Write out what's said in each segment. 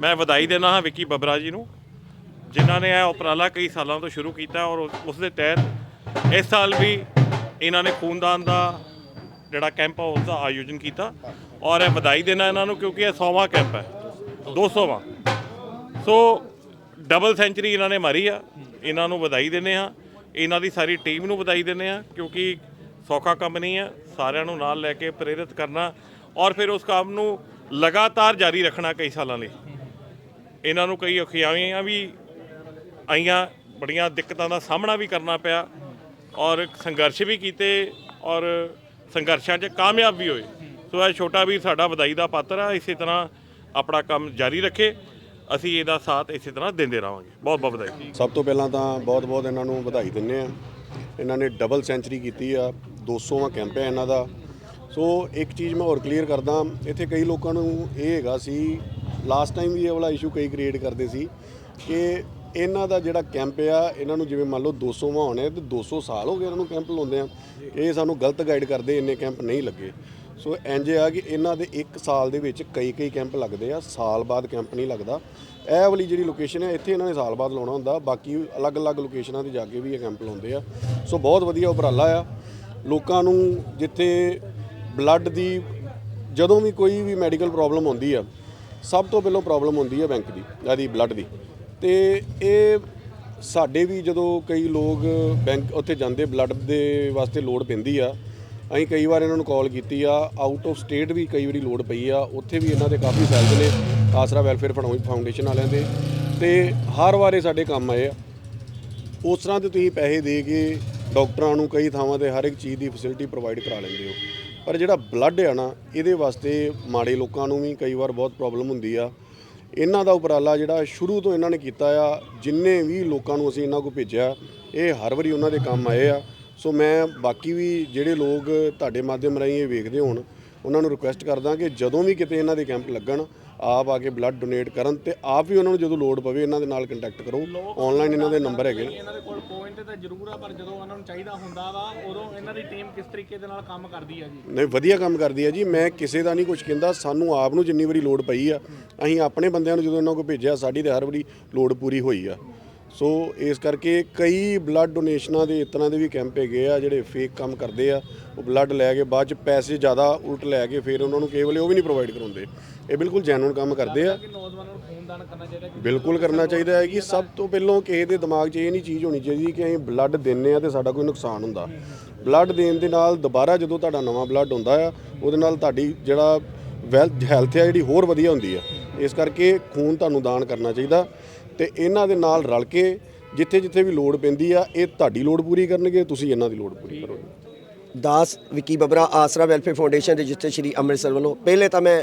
ਮੈਂ ਵਧਾਈ ਦੇਣਾ ਹਾਂ ਵਿੱਕੀ ਬੱਬਰਾ ਜੀ ਨੂੰ, ਜਿਨ੍ਹਾਂ ਨੇ ਇਹ ਉਪਰਾਲਾ ਕਈ ਸਾਲਾਂ ਤੋਂ ਸ਼ੁਰੂ ਕੀਤਾ ਔਰ ਉਸ- ਦੇ ਤਹਿਤ ਇਸ ਸਾਲ ਵੀ ਇਹਨਾਂ ਨੇ ਖੂਨਦਾਨ ਦਾ ਜਿਹੜਾ ਕੈਂਪ ਆ, ਉਸ ਦਾ ਆਯੋਜਨ ਕੀਤਾ ਔਰ ਇਹ ਵਧਾਈ ਦੇਣਾ ਇਹਨਾਂ ਨੂੰ ਕਿਉਂਕਿ ਇਹ 100ਵਾਂ ਕੈਂਪ ਹੈ 200ਵਾਂ ਸੋ ਡਬਲ ਸੈਂਚਰੀ ਇਹਨਾਂ ਨੇ ਮਾਰੀ ਆ, ਇਹਨਾਂ ਨੂੰ ਵਧਾਈ ਦਿੰਦੇ ਆ ਇਹਨਾਂ ਦੀ ਸਾਰੀ ਟੀਮ ਨੂੰ ਵਧਾਈ ਦਿੰਦੇ ਆ ਕਿਉਂਕਿ ਸੌਖਾ ਕੰਮ ਨਹੀਂ ਆ ਸਾਰਿਆਂ ਨੂੰ ਨਾਲ ਲੈ ਕੇ ਪ੍ਰੇਰਿਤ ਕਰਨਾ ਔਰ ਫਿਰ ਉਸ ਕੰਮ ਨੂੰ ਲਗਾਤਾਰ ਜਾਰੀ ਰੱਖਣਾ ਕਈ ਸਾਲਾਂ ਲਈ। ਇਹਨਾਂ ਨੂੰ ਕਈ ਔਖਿਆਈਆਂ ਵੀ ਆਈਆਂ, ਬੜੀਆਂ ਦਿੱਕਤਾਂ ਦਾ ਸਾਹਮਣਾ ਵੀ ਕਰਨਾ ਪਿਆ ਔਰ ਸੰਘਰਸ਼ ਵੀ ਕੀਤੇ ਔਰ ਸੰਘਰਸ਼ਾਂ 'ਚ ਕਾਮਯਾਬ ਵੀ ਹੋਏ। ਸੋ ਇਹ ਛੋਟਾ ਵੀ ਸਾਡਾ ਵਧਾਈ ਦਾ ਪਾਤਰ ਆ, ਇਸੇ ਤਰ੍ਹਾਂ ਆਪਣਾ ਕੰਮ ਜਾਰੀ ਰੱਖੇ। ਅਸੀਂ ਇਹਦਾ ਸਾਥ ਇਸੇ ਤਰ੍ਹਾਂ ਦਿੰਦੇ ਰਹਾਂਗੇ। ਬਹੁਤ ਬਹੁਤ ਵਧਾਈ। ਸਭ ਤੋਂ ਪਹਿਲਾਂ ਤਾਂ ਬਹੁਤ-ਬਹੁਤ ਇਹਨਾਂ ਨੂੰ ਵਧਾਈ ਦਿੰਨੇ ਆ ਇਹਨਾਂ ਨੇ ਡਬਲ ਸੈਂਚਰੀ ਕੀਤੀ ਆ 200ਵਾਂ ਕੈਂਪ ਹੈ ਇਹਨਾਂ ਦਾ। ਸੋ ਇੱਕ ਚੀਜ਼ ਮੈਂ ਹੋਰ ਕਲੀਅਰ ਕਰਦਾ, ਇੱਥੇ ਕਈ ਲੋਕਾਂ ਨੂੰ ਇਹ ਹੈਗਾ ਸੀ ਲਾਸਟ ਟਾਈਮ ਵੀ ਇਹ ਵਾਲਾ ਇਸ਼ੂ ਕਈ ਕ੍ਰੀਏਟ ਕਰਦੇ ਸੀ ਕਿ ਇਹਨਾਂ ਦਾ ਜਿਹੜਾ ਕੈਂਪ ਆ ਇਹਨਾਂ ਨੂੰ ਜਿਵੇਂ ਮੰਨ ਲਓ 200ਵਾਂ ਹੋਣਾ ਤੇ 200 ਸਾਲ ਹੋ ਗਏ ਇਹਨਾਂ ਨੂੰ ਕੈਂਪ ਲਾਉਂਦੇ ਆ। ਇਹ ਸਾਨੂੰ ਗਲਤ ਗਾਈਡ ਕਰਦੇ ਇੰਨੇ ਕੈਂਪ ਨਹੀਂ ਲੱਗੇ। ਸੋ ਇੰਜ ਆ ਕਿ ਇਹਨਾਂ ਦੇ 1 ਸਾਲ ਦੇ ਵਿੱਚ ਕਈ ਕਈ ਕੈਂਪ ਲੱਗਦੇ ਆ ਸਾਲ ਬਾਅਦ ਕੈਂਪ ਨਹੀਂ ਲੱਗਦਾ। ਇਹ ਵਾਲੀ ਜਿਹੜੀ ਲੋਕੇਸ਼ਨ ਹੈ ਇੱਥੇ ਇਹਨਾਂ ਨੇ ਸਾਲ ਬਾਅਦ ਲਾਉਣਾ ਹੁੰਦਾ ਬਾਕੀ ਅਲੱਗ-ਅਲੱਗ ਲੋਕੇਸ਼ਨਾਂ ਤੇ ਜਾ ਕੇ ਵੀ ਇਹ ਕੈਂਪ ਲਾਉਂਦੇ ਆ। ਸੋ ਬਹੁਤ ਵਧੀਆ ਉਪਰਾਲਾ ਆ। ਲੋਕਾਂ ਨੂੰ ਜਿੱਥੇ ਬਲੱਡ ਦੀ ਜਦੋਂ ਵੀ ਕੋਈ ਵੀ ਮੈਡੀਕਲ ਪ੍ਰੋਬਲਮ ਹੁੰਦੀ ਆ ਸਭ ਤੋਂ ਪਹਿਲਾਂ ਪ੍ਰੋਬਲਮ ਹੁੰਦੀ ਹੈ ਬੈਂਕ ਦੀ ਆਦੀ ਬਲੱਡ ਦੀ। ਤੇ ਇਹ ਸਾਡੇ ਵੀ ਜਦੋਂ ਕਈ ਲੋਕ ਬੈਂਕ ਉੱਥੇ ਜਾਂਦੇ ਬਲੱਡ ਦੇ ਵਾਸਤੇ ਲੋੜ ਪੈਂਦੀ ਆ, ਅਸੀਂ ਕਈ ਵਾਰ ਇਹਨਾਂ ਨੂੰ ਕਾਲ ਕੀਤੀ ਆ ਆਊਟ ਆਫ ਸਟੇਟ ਵੀ ਕਈ ਵਾਰੀ ਲੋੜ ਪਈ ਆ, ਉੱਥੇ ਵੀ ਇਹਨਾਂ ਦੇ ਕਾਫੀ ਸੈਲਸ ਨੇ, ਆਸਰਾ ਵੈਲਫੇਅਰ ਫਾਊਂਡੇਸ਼ਨ ਵਾਲਿਆਂ ਦੇ। ਤੇ ਹਰ ਵਾਰੇ ਸਾਡੇ ਕੰਮ ਆਏ ਆ। ਉਸ ਤਰ੍ਹਾਂ ਦੇ ਤੁਸੀਂ ਪੈਸੇ ਦੇ ਕੇ ਡਾਕਟਰਾਂ ਨੂੰ ਕਈ ਥਾਵਾਂ ਤੇ ਹਰ ਇੱਕ ਚੀਜ਼ ਦੀ ਫੈਸਿਲਿਟੀ ਪ੍ਰੋਵਾਈਡ ਕਰਾ ਲੈਂਦੇ ਹੋ। ਪਰ ਜਿਹੜਾ ਬਲੱਡ ਆ ਨਾ, ਇਹਦੇ ਵਾਸਤੇ ਮਾੜੇ ਲੋਕਾਂ ਨੂੰ ਵੀ ਕਈ ਵਾਰ ਬਹੁਤ ਪ੍ਰੋਬਲਮ ਹੁੰਦੀ ਆ। ਇਹਨਾਂ ਦਾ ਉਪਰਾਲਾ ਜਿਹੜਾ ਸ਼ੁਰੂ ਤੋਂ ਇਹਨਾਂ ਨੇ ਕੀਤਾ ਆ, ਜਿੰਨੇ ਵੀ ਲੋਕਾਂ ਨੂੰ ਅਸੀਂ ਇਹਨਾਂ ਕੋਲ ਭੇਜਿਆ, ਇਹ ਹਰ ਵਾਰੀ ਉਹਨਾਂ ਦੇ ਕੰਮ ਆਏ ਆ। ਸੋ ਮੈਂ ਬਾਕੀ ਵੀ ਜਿਹੜੇ ਲੋਕ ਤੁਹਾਡੇ ਮਾਧਿਅਮ ਰਾਹੀਂ ਇਹ ਵੇਖਦੇ ਹੋਣ ਉਹਨਾਂ ਨੂੰ ਰਿਕੁਐਸਟ ਕਰਦਾ ਕਿ ਜਦੋਂ ਵੀ ਕਿਤੇ ਇਹਨਾਂ ਦੇ ਕੈਂਪ ਲੱਗਣ ਆਪ ਆ ਕੇ ਬਲੱਡ ਡੋਨੇਟ ਕਰਨ ਤੇ ਆਪ ਵੀ ਉਹਨਾਂ ਨੂੰ ਜਦੋਂ ਲੋੜ ਪਵੇ ਇਹਨਾਂ ਦੇ ਨਾਲ ਕੰਟੈਕਟ ਕਰੋ। ਆਨਲਾਈਨ ਇਹਨਾਂ ਦੇ ਨੰਬਰ ਹੈਗੇ ਨੇ। ਇਹਨਾਂ ਦੇ ਕੋਲ ਪੁਆਇੰਟ ਤਾਂ ਜ਼ਰੂਰ ਆ ਪਰ ਜਦੋਂ ਉਹਨਾਂ ਨੂੰ ਚਾਹੀਦਾ ਹੁੰਦਾ ਵਾ ਉਦੋਂ ਇਹਨਾਂ ਦੀ ਟੀਮ ਕਿਸ ਤਰੀਕੇ ਦੇ ਨਾਲ ਕੰਮ ਕਰਦੀ ਆ ਜੀ। ਨਹੀਂ ਵਧੀਆ ਕੰਮ ਕਰਦੀ ਹੈ ਜੀ। ਮੈਂ ਕਿਸੇ ਦਾ ਨਹੀਂ ਕੁਝ ਕਹਿੰਦਾ ਸਾਨੂੰ ਆਪ ਨੂੰ ਜਿੰਨੀ ਵਾਰੀ ਲੋੜ ਪਈ ਆ ਅਸੀਂ ਆਪਣੇ ਬੰਦਿਆਂ ਨੂੰ ਜਦੋਂ ਇਹਨਾਂ ਕੋਲ ਭੇਜਿਆ ਸਾਡੀ ਤੇ ਹਰ ਵਾਰੀ ਲੋੜ ਪੂਰੀ ਹੋਈ ਆ। ਸੋ ਇਸ ਕਰਕੇ ਕਈ ਬਲੱਡ ਡੋਨੇਸ਼ਨਾਂ ਦੇ ਇਤਨਾ ਦੇ ਵੀ ਕੈਂਪ ਹੈਗੇ ਆ, ਜਿਹੜੇ ਫੇਕ ਕੰਮ ਕਰਦੇ ਆ, ਉਹ ਬਲੱਡ ਲੈ ਕੇ ਬਾਅਦ ਚ ਪੈਸੇ ਜ਼ਿਆਦਾ ਉਲਟ ਲੈ ਕੇ ਫਿਰ ਉਹਨਾਂ ਨੂੰ ਕੇਵਲ ਉਹ ਵੀ ਨਹੀਂ ਪ੍ਰੋਵਾਈਡ ਕਰਾਉਂਦੇ। ਇਹ ਬਿਲਕੁਲ ਜੈਨੂਨ ਕੰਮ ਕਰਦੇ ਆ। ਬਿਲਕੁਲ ਕਰਨਾ ਚਾਹੀਦਾ ਹੈ ਕਿ ਸਭ ਤੋਂ ਪਹਿਲਾਂ ਕਿਸੇ ਦੇ ਦਿਮਾਗ 'ਚ ਇਹ ਨਹੀਂ ਚੀਜ਼ ਹੋਣੀ ਚਾਹੀਦੀ ਕਿ ਅਸੀਂ ਬਲੱਡ ਦਿੰਨੇ ਆ ਤੇ ਸਾਡਾ ਕੋਈ ਨੁਕਸਾਨ ਹੁੰਦਾ। ਬਲੱਡ ਦੇਣ ਦੇ ਨਾਲ ਦੁਬਾਰਾ ਜਦੋਂ ਤੁਹਾਡਾ ਨਵਾਂ ਬਲੱਡ ਹੁੰਦਾ ਆ, ਉਹਦੇ ਨਾਲ ਤੁਹਾਡੀ ਜਿਹੜਾ ਵੈਲਥ ਹੈਲਥ ਆ ਜਿਹੜੀ ਹੋਰ ਵਧੀਆ ਹੁੰਦੀ ਆ। ਇਸ ਕਰਕੇ ਖੂਨ ਤੁਹਾਨੂੰ ਦਾਨ ਕਰਨਾ ਚਾਹੀਦਾ। ਤੇ ਇਹਨਾਂ ਦੇ ਨਾਲ ਰਲ ਕੇ ਜਿੱਥੇ ਜਿੱਥੇ ਵੀ ਲੋੜ ਪੈਂਦੀ ਆ, ਇਹ ਤੁਹਾਡੀ ਲੋੜ ਪੂਰੀ ਕਰਨਗੇ, ਤੁਸੀਂ ਇਹਨਾਂ ਦੀ ਲੋੜ ਪੂਰੀ ਕਰੋਗੇ। ਦਾਸ ਵਿੱਕੀ ਬਬਰਾ, ਆਸਰਾ ਵੈਲਫੇਅਰ ਫਾਊਂਡੇਸ਼ਨ ਦੇ ਜਿੱਥੇ ਸ਼੍ਰੀ ਅੰਮ੍ਰਿਤਸਰ ਵੱਲੋਂ। ਪਹਿਲੇ ਤਾਂ ਮੈਂ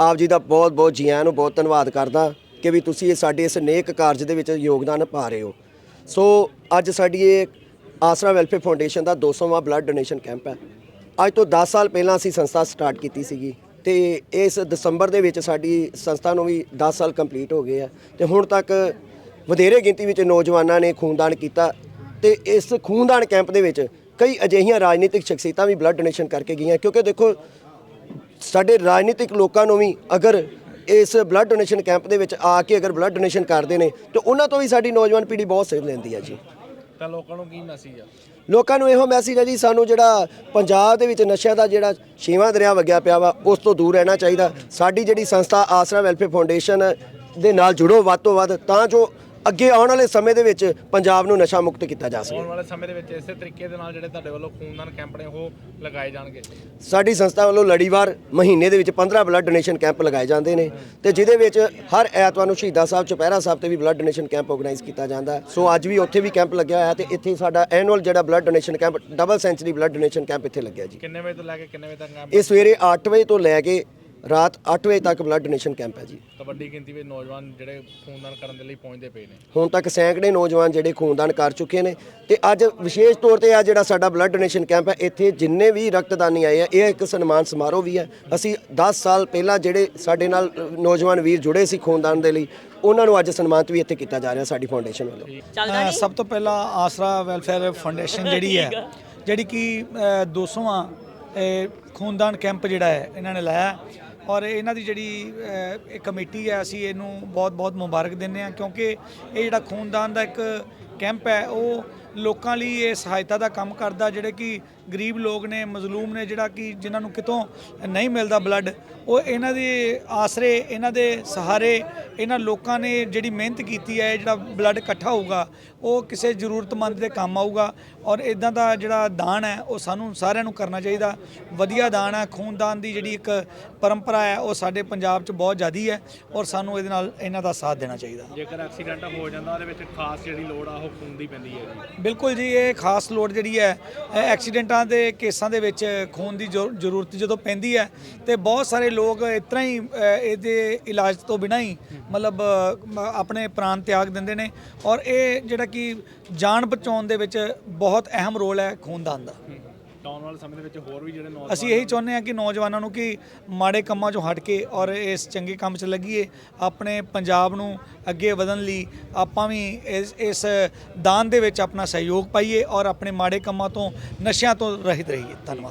ਆਪ ਜੀ ਦਾ ਬਹੁਤ ਬਹੁਤ ਜੀ ਆਇਆਂ ਨੂੰ ਬਹੁਤ ਧੰਨਵਾਦ ਕਰਦਾ ਕਿ ਵੀ ਤੁਸੀਂ ਇਹ ਸਾਡੇ ਇਸ ਨੇਕ ਕਾਰਜ ਦੇ ਵਿੱਚ ਯੋਗਦਾਨ ਪਾ ਰਹੇ ਹੋ। ਸੋ ਅੱਜ ਸਾਡੀ ਇਹ ਆਸਰਾ ਵੈਲਫੇਅਰ ਫਾਊਂਡੇਸ਼ਨ ਦਾ 200ਵਾਂ ਬਲੱਡ ਡੋਨੇਸ਼ਨ ਕੈਂਪ ਹੈ। ਅੱਜ ਤੋਂ 10 ਸਾਲ ਪਹਿਲਾਂ ਅਸੀਂ ਸੰਸਥਾ ਸਟਾਰਟ ਕੀਤੀ ਸੀਗੀ। ਤੇ ਇਸ ਦਸੰਬਰ ਦੇ ਵਿੱਚ ਸਾਡੀ ਸੰਸਥਾ ਨੂੰ ਵੀ 10 ਸਾਲ ਕੰਪਲੀਟ ਹੋ ਗਏ ਆ। ਤੇ ਹੁਣ ਤੱਕ ਵਧੇਰੇ ਗਿਣਤੀ ਵਿੱਚ ਨੌਜਵਾਨਾਂ ਨੇ ਖੂਨਦਾਨ ਕੀਤਾ ਤੇ ਇਸ ਖੂਨਦਾਨ ਕੈਂਪ ਦੇ ਵਿੱਚ ਕਈ ਅਜਿਹੀਆਂ ਰਾਜਨੀਤਿਕ ਸ਼ਖਸੀਅਤਾਂ ਵੀ ਬਲੱਡ ਡੋਨੇਸ਼ਨ ਕਰਕੇ ਗਈਆਂ। ਕਿਉਂਕਿ ਦੇਖੋ, ਸਾਡੇ ਰਾਜਨੀਤਿਕ ਲੋਕਾਂ ਨੂੰ ਵੀ ਅਗਰ ਇਸ ਬਲੱਡ ਡੋਨੇਸ਼ਨ ਕੈਂਪ ਦੇ ਵਿੱਚ ਆ ਕੇ ਅਗਰ ਬਲੱਡ ਡੋਨੇਸ਼ਨ ਕਰਦੇ ਨੇ, ਤੇ ਉਹਨਾਂ ਤੋਂ ਵੀ ਸਾਡੀ ਨੌਜਵਾਨ ਪੀੜ੍ਹੀ ਬਹੁਤ ਸੇਧ ਲੈਂਦੀ ਆ ਜੀ। ਤਾਂ ਲੋਕਾਂ ਨੂੰ ਕੀ ਮੈਸੇਜ ਆ? ਲੋਕਾਂ ਨੂੰ ਇਹੋ ਮੈਸੇਜ ਹੈ ਜੀ, ਸਾਨੂੰ ਜਿਹੜਾ ਪੰਜਾਬ ਦੇ ਵਿੱਚ ਨਸ਼ਿਆਂ ਦਾ ਜਿਹੜਾ ਛੇਵਾਂ ਦਰਿਆ ਵਗਿਆ ਪਿਆ ਵਾ, ਉਸ ਤੋਂ ਦੂਰ ਰਹਿਣਾ ਚਾਹੀਦਾ। ਸਾਡੀ ਜਿਹੜੀ ਸੰਸਥਾ ਆਸਰਾ ਵੈਲਫੇਅਰ ਫਾਊਂਡੇਸ਼ਨ ਦੇ ਨਾਲ ਜੁੜੋ ਵੱਧ ਤੋਂ ਵੱਧ, ਤਾਂ ਜੋ ਅੱਗੇ ਆਉਣ ਵਾਲੇ ਸਮੇਂ ਦੇ ਵਿੱਚ ਪੰਜਾਬ ਨੂੰ ਨਸ਼ਾ ਮੁਕਤ ਕੀਤਾ ਜਾ ਸਕੇ। ਆਉਣ ਵਾਲੇ ਸਮੇਂ ਦੇ ਵਿੱਚ ਇਸੇ ਤਰੀਕੇ ਦੇ ਨਾਲ ਜਿਹੜੇ ਤੁਹਾਡੇ ਵੱਲੋਂ ਖੂਨਦਾਨ ਕੈਂਪ ਨੇ ਉਹ ਲਗਾਏ ਜਾਣਗੇ। ਸਾਡੀ ਸੰਸਥਾ ਵੱਲੋਂ ਲੜੀਵਾਰ ਮਹੀਨੇ ਦੇ ਵਿੱਚ 15 ਬਲੱਡ ਡੋਨੇਸ਼ਨ ਕੈਂਪ ਲਗਾਏ ਜਾਂਦੇ ਨੇ ਤੇ ਜਿਹਦੇ ਵਿੱਚ ਹਰ ਐਤਵਾਰ ਨੂੰ ਸ਼ਹੀਦਾਂ ਸਾਹਿਬ ਚੁਪਹਿਰਾ ਸਾਹਿਬ ਤੇ ਵੀ ਬਲੱਡ ਡੋਨੇਸ਼ਨ ਕੈਂਪ ਆਰਗੇਨਾਈਜ਼ ਕੀਤਾ ਜਾਂਦਾ। ਸੋ ਅੱਜ ਵੀ ਉੱਥੇ ਵੀ ਕੈਂਪ ਲੱਗਿਆ ਹੋਇਆ ਤੇ ਇੱਥੇ ਸਾਡਾ ਐਨੂਅਲ ਜਿਹੜਾ blood donation camp double century blood donation camp ਇੱਥੇ ਲੱਗਿਆ ਜੀ। ਕਿੰਨੇ ਵਜੇ ਤੋਂ ਲੈ ਕੇ ਕਿੰਨੇ ਵਜੇ ਤੱਕ ਕੈਂਪ ਇਹ ਸਵੇਰੇ 8 ਵਜੇ ਤੋਂ ਲੈ ਕੇ ਰਾਤ 8 ਵਜੇ ਤੱਕ ਬਲੱਡ ਡੋਨੇਸ਼ਨ ਕੈਂਪ ਹੈ ਜੀ। ਤਾਂ ਵੱਡੀ ਗਿਣਤੀ ਵਿੱਚ ਨੌਜਵਾਨ ਜਿਹੜੇ ਖੂਨਦਾਨ ਕਰਨ ਦੇ ਲਈ ਪਹੁੰਚਦੇ ਪਏ ਨੇ। ਹੁਣ ਤੱਕ ਸੈਂਕੜੇ ਨੌਜਵਾਨ ਜਿਹੜੇ ਖੂਨਦਾਨ ਕਰ ਚੁੱਕੇ ਨੇ ਤੇ ਅੱਜ ਵਿਸ਼ੇਸ਼ ਤੌਰ ਤੇ ਆ ਜਿਹੜਾ ਸਾਡਾ ਬਲੱਡ ਡੋਨੇਸ਼ਨ ਕੈਂਪ ਹੈ ਇੱਥੇ ਜਿੰਨੇ ਵੀ ਰਕਤਦਾਨੀ ਆਏ ਆ ਇਹ ਇੱਕ ਸਨਮਾਨ ਸਮਾਰੋਹ ਵੀ ਹੈ। ਅਸੀਂ 10 ਸਾਲ ਪਹਿਲਾਂ ਜਿਹੜੇ ਸਾਡੇ ਨਾਲ ਨੌਜਵਾਨ ਵੀਰ ਜੁੜੇ ਸੀ ਖੂਨਦਾਨ ਦੇ ਲਈ ਉਹਨਾਂ ਨੂੰ ਅੱਜ ਸਨਮਾਨਿਤ ਵੀ ਇੱਥੇ ਕੀਤਾ ਜਾ ਰਿਹਾ ਸਾਡੀ ਫਾਊਂਡੇਸ਼ਨ ਵੱਲੋਂ। ਸਭ ਤੋਂ ਪਹਿਲਾਂ ਆਸਰਾ ਵੈਲਫੇਅਰ ਫਾਊਂਡੇਸ਼ਨ ਜਿਹੜੀ ਹੈ ਜਿਹੜੀ ਕਿ ਅ, 200ਵਾਂ ਅ, ਖੂਨਦਾਨ ਕੈਂਪ ਜਿਹੜਾ ਹੈ ਇਹਨਾਂ ਨੇ ਲਾਇਆ। ਔਰ ਇਹਨਾਂ ਦੀ ਜਿਹੜੀ ਇਹ ਕਮੇਟੀ ਹੈ, ਅਸੀਂ ਇਹਨੂੰ ਬਹੁਤ-ਬਹੁਤ ਮੁਬਾਰਕ ਦਿੰਦੇ ਹਾਂ ਕਿਉਂਕਿ ਇਹ ਜਿਹੜਾ ਖੂਨਦਾਨ ਦਾ ਇੱਕ ਕੈਂਪ ਹੈ, ਉਹ ਲੋਕਾਂ ਲਈ ਇਹ ਸਹਾਇਤਾ ਦਾ ਕੰਮ ਕਰਦਾ, ਜਿਹੜੇ ਕਿ ਗਰੀਬ ਲੋਕ ਨੇ, ਮਜ਼ਲੂਮ ਨੇ, ਜਿਹੜਾ ਕਿ ਜਿਨ੍ਹਾਂ ਨੂੰ ਕਿਤੋਂ ਨਹੀਂ ਮਿਲਦਾ ਬਲੱਡ, ਉਹ ਇਹਨਾਂ ਦੇ ਆਸਰੇ, ਇਹਨਾਂ ਦੇ ਸਹਾਰੇ, ਇਹਨਾਂ ਲੋਕਾਂ ਨੇ ਜਿਹੜੀ ਮਿਹਨਤ ਕੀਤੀ ਹੈ, ਇਹ ਜਿਹੜਾ ਬਲੱਡ ਇਕੱਠਾ ਹੋਊਗਾ ਉਹ ਕਿਸੇ ਜ਼ਰੂਰਤਮੰਦ ਦੇ ਕੰਮ ਆਊਗਾ ਔਰ ਇਦਾਂ ਦਾ ਜਿਹੜਾ ਦਾਨ ਹੈ ਉਹ ਸਾਨੂੰ ਸਾਰਿਆਂ ਨੂੰ ਕਰਨਾ ਚਾਹੀਦਾ। ਵਧੀਆ ਦਾਨ ਹੈ ਖੂਨਦਾਨ ਦੀ ਜਿਹੜੀ ਇੱਕ ਪਰੰਪਰਾ ਹੈ ਉਹ ਸਾਡੇ ਪੰਜਾਬ 'ਚ ਬਹੁਤ ਜ਼ਿਆਦੀ ਹੈ ਔਰ ਸਾਨੂੰ ਇਹਦੇ ਨਾਲ ਇਹਨਾਂ ਦਾ ਸਾਥ ਦੇਣਾ ਚਾਹੀਦਾ। ਜੇਕਰ ਐਕਸੀਡੈਂਟ ਹੋ ਜਾਂਦਾ ਉਹਦੇ ਵਿੱਚ ਖਾਸ ਜਿਹੜੀ ਲੋੜ ਆ ਉਹ ਖੂਨ ਦੀ ਪੈਂਦੀ ਹੈ ਜੀ। ਬਿਲਕੁਲ ਜੀ ਇਹ ਖਾਸ ਲੋੜ ਜਿਹੜੀ ਹੈ ਐਕਸੀਡੈਂਟਾਂ ਦੇ ਕੇਸਾਂ ਦੇ ਵਿੱਚ ਖੂਨ ਦੀ ਜ਼ਰੂ- ਜ਼ਰੂਰਤ ਜਦੋਂ ਪੈਂਦੀ ਹੈ ਤੇ ਬਹੁਤ ਸਾਰੇ ਲੋਕ ਇਸ ਤਰ੍ਹਾਂ ਹੀ ਇਹਦੇ ਇਲਾਜ ਤੋਂ ਬਿਨਾਂ ਹੀ ਮਤਲਬ ਆਪਣੇ ਪ੍ਰਾਣ ਤਿਆਗ ਦਿੰਦੇ ਨੇ ਔਰ ਇਹ ਜਿਹੜਾ ਕਿ ਜਾਨ ਬਚਾਉਣ ਦੇ ਵਿੱਚ ਬਹੁਤ ਅਹਿਮ ਰੋਲ ਹੈ ਖੂਨਦਾਨ ਦਾ। ਆਉਣ ਵਾਲੇ ਸਮੇਂ ਦੇ ਵਿੱਚ ਹੋਰ ਵੀ ਜਿਹੜੇ ਨੌਜਵਾਨ ਅਸੀਂ ਇਹੀ ਚਾਹੁੰਦੇ ਹਾਂ ਕਿ ਨੌਜਵਾਨਾਂ ਨੂੰ ਕਿ ਮਾੜੇ ਕੰਮਾਂ 'ਚੋਂ ਹਟ ਕੇ ਔਰ ਇਸ ਚੰਗੇ ਕੰਮ 'ਚ ਲੱਗੀਏ ਆਪਣੇ ਪੰਜਾਬ ਨੂੰ ਅੱਗੇ ਵਧਣ ਲਈ ਆਪਾਂ ਵੀ ਇਸ ਇਸ ਦਾਨ ਦੇ ਵਿੱਚ ਆਪਣਾ ਸਹਿਯੋਗ ਪਾਈਏ ਔਰ ਆਪਣੇ ਮਾੜੇ ਕੰਮਾਂ ਤੋਂ ਨਸ਼ਿਆਂ ਤੋਂ ਰਹਿਤ ਰਹੀਏ। ਧੰਨਵਾਦ।